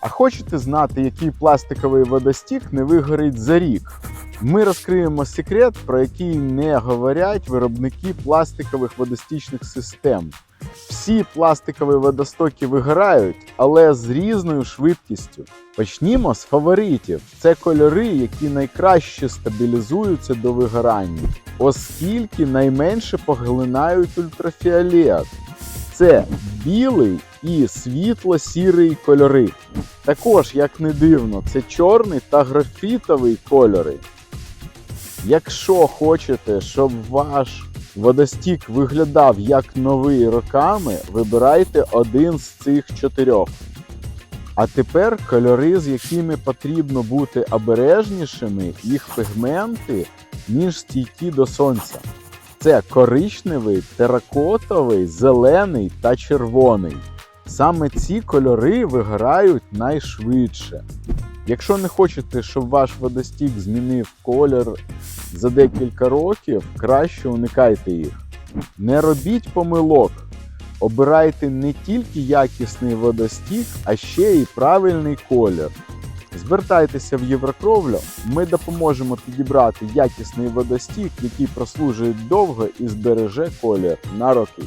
А хочете знати, який пластиковий водостік не вигорить за рік? Ми розкриємо секрет, про який не говорять виробники пластикових водостічних систем. Всі пластикові водостоки вигорають, але з різною швидкістю. Почнімо з фаворитів. Це кольори, які найкраще стабілізуються до вигорання, оскільки найменше поглинають ультрафіолет. Це білий і світло-сірий кольори. Також, як не дивно, це чорний та графітовий кольори. Якщо хочете, щоб ваш водостік виглядав як новий роками, вибирайте один з цих чотирьох. А тепер кольори, з якими потрібно бути обережнішими, їх пігменти ніж стійкі до сонця. Це коричневий, теракотовий, зелений та червоний. Саме ці кольори вигорають найшвидше. Якщо не хочете, щоб ваш водостік змінив колір за декілька років, краще уникайте їх. Не робіть помилок. Обирайте не тільки якісний водостік, а ще й правильний колір. Звертайтеся в Єврокровлю, ми допоможемо підібрати якісний водостік, який прослужить довго і збереже колір на роки.